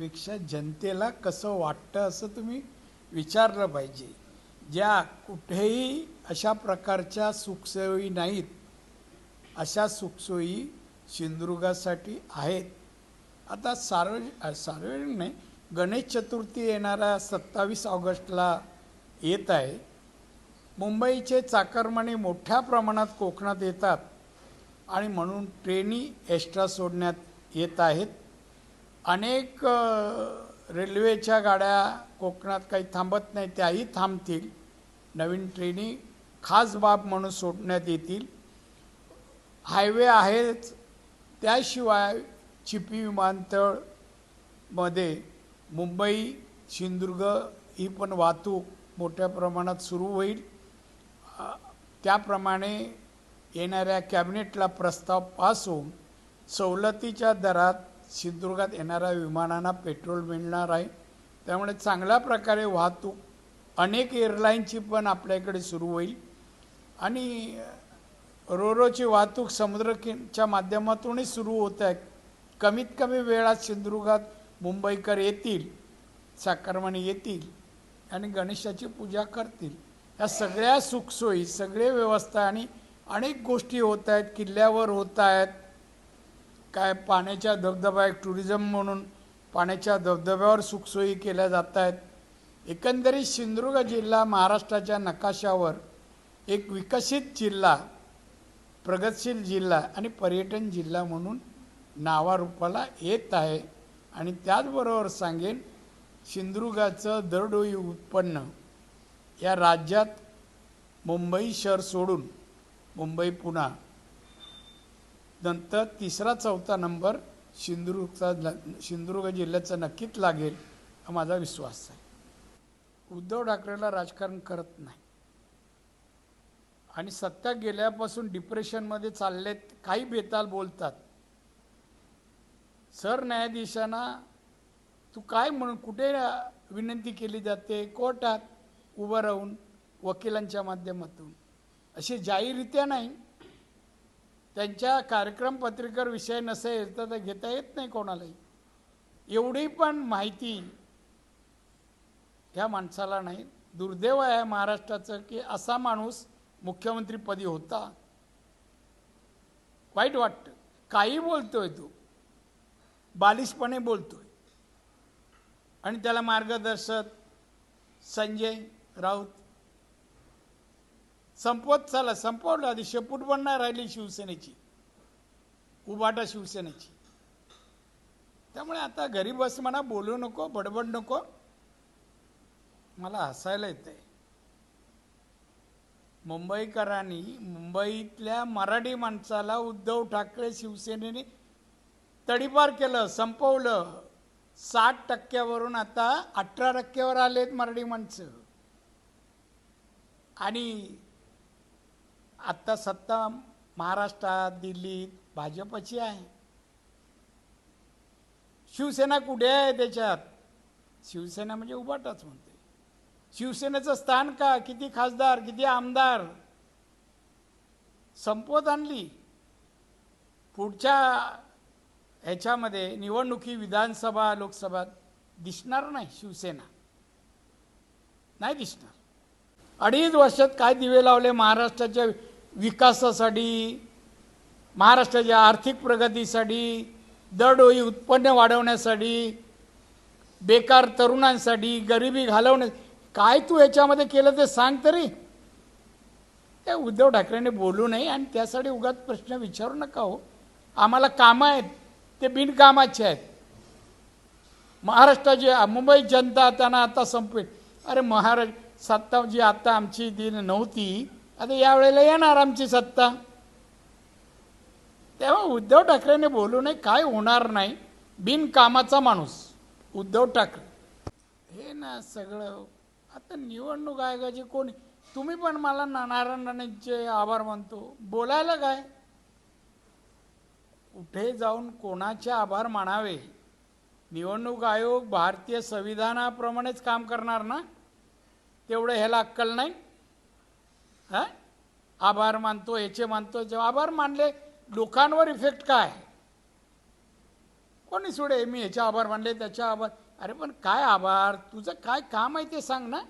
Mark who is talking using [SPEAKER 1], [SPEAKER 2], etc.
[SPEAKER 1] पेक्षा जनतेला कसं वाटतं असं तुम्ही विचारलं पाहिजे. ज्या कुठेही अशा प्रकारच्या सुखसोयी नाहीत अशा सुखसोयी सिंधुदुर्गासाठी आहेत. आता सार्वज सार्वजनिक नाही गणेश चतुर्थी येणाऱ्या सत्तावीस ऑगस्टला येत आहे. मुंबईचे चाकरमाने मोठ्या प्रमाणात कोकणात येतात आणि म्हणून ट्रेनी एक्स्ट्रा सोडण्यात येत आहेत. अनेक रेल्वेच्या गाड्या कोकणात काही थांबत नाही त्याही थांबतील. नवीन ट्रेनी खास बाब म्हणून सोडण्यात येतील. हायवे आहेच त्याशिवाय चिपी विमानतळमध्ये मुंबई सिंधुदुर्ग ही पण वाहतूक मोठ्या प्रमाणात सुरू होईल. त्याप्रमाणे येणाऱ्या कॅबिनेटला प्रस्ताव पास होऊन सवलतीच्या दरात सिंधुदुर्गात येणाऱ्या विमानांना पेट्रोल मिळणार आहे. त्यामुळे चांगल्या प्रकारे वाहतूक अनेक एअरलाईनची पण आपल्याकडे सुरू होईल. आणि रोरोची वाहतूक समुद्रकिनच्या माध्यमातूनही सुरू होत आहे. कमीत कमी वेळात सिंधुदुर्गात मुंबईकर येतील साखरमाने येतील आणि गणेशाची पूजा करतील. या सगळ्या सुखसोयी सगळे व्यवस्था आणि अनेक गोष्टी होत आहेत किल्ल्यावर होत आहेत. काय पाण्याच्या धबधबा एक टुरिझम म्हणून पाण्याच्या धबधब्यावर सुखसोयी केल्या जात आहेत एकंदरीत सिंधुदुर्ग जिल्हा महाराष्ट्राच्या नकाशावर एक विकसित जिल्हा प्रगतशील जिल्हा आणि पर्यटन जिल्हा म्हणून नावारूपाला येत आहे. आणि त्याचबरोबर सांगेन सिंधुदुर्गाचं दरडोई उत्पन्न या राज्यात मुंबई शहर सोडून मुंबई पुणा नंतर तिसरा चौथा नंबर सिंधुदुर्गचा सिंधुदुर्ग जिल्ह्याचा नक्कीच लागेल हा माझा विश्वास आहे. उद्धव ठाकरेला राजकारण करत नाही. आणि सत्ता गेल्यापासून डिप्रेशनमध्ये चाललेत काही बेताल बोलतात. सरन्यायाधीशांना तू काय म्हणून कुठे विनंती केली जाते? कोर्टात उभं राहून वकिलांच्या माध्यमातून. असे जाहीररित्या नाही त्यांच्या कार्यक्रम पत्रिकेवर विषय नसेल तर ते घेता येत नाही कोणालाही. एवढी पण माहिती ह्या माणसाला नाही. दुर्दैव आहे महाराष्ट्राचं की असा माणूस मुख्यमंत्रीपदी होता. वाईट वाटतं. काही बोलतोय तो. बालिशपणे बोलतोय. आणि त्याला मार्गदर्शक संजय राऊत संपवत चाला संपवलं आधी शेपूट नाही राहिली शिवसेनेची. उबाटा शिवसेनेची. त्यामुळे आता घरी बस म्हणा बोलू नको बडबड नको. मला हसायला येतंय. मुंबईकरांनी मुंबईतल्या मराठी माणसाला उद्धव ठाकरे शिवसेनेने तडीपार केलं संपवलं. साठ टक्क्यावरून आता अठरा टक्क्यावर आलेत मराठी माणसं. आणि आत्ता सत्ता महाराष्ट्रात दिल्लीत भाजपची आहे. शिवसेना कुठे आहे त्याच्यात? शिवसेना म्हणजे उभाटाच म्हणते. शिवसेनेचं स्थान का? किती खासदार किती आमदार? संपवत आणली. पुढच्या ह्याच्यामध्ये निवडणुकी विधानसभा लोकसभा दिसणार नाही शिवसेना. नाही दिसणार. अडीच वर्षात काय दिवे लावले महाराष्ट्राच्या विकासासाठी महाराष्ट्राच्या आर्थिक प्रगतीसाठी दरडोई उत्पन्न वाढवण्यासाठी बेकार तरुणांसाठी गरिबी घालवण्या काय तू याच्यामध्ये केलं ते सांग तरी. त्या उद्धव ठाकरेंनी बोलू नये आणि त्यासाठी उगाच प्रश्न विचारू नका हो. आम्हाला कामं आहेत ते बिनकामाचे आहेत. महाराष्ट्राची मुंबई जनता त्यांना आता संपेल अरे महाराष्ट्र सत्ता जी आता आमची दिन नव्हती. आता यावेळेला येणार आमची सत्ता. तेव्हा उद्धव ठाकरेने बोलू नये काय होणार नाही. बिनकामाचा माणूस उद्धव ठाकरे. हे ना सगळं आता निवडणूक आयोगाची कोणी तुम्ही पण मला ना- नारायण राणेंचे आभार मानतो. बोलायला काय? कुठे जाऊन कोणाचे आभार मानावे? निवडणूक आयोग भारतीय संविधानाप्रमाणेच काम करणार ना? तेवढं ह्याला अक्कल नाही? हां? आभार मानतो याचे मानतो. जेव्हा आभार मानले लोकांवर इफेक्ट काय? कोणी सोडे मी याचे आभार मानले त्याचा आभार. अरे पण काय आभार? तुझं काय काम आहे ते सांग ना.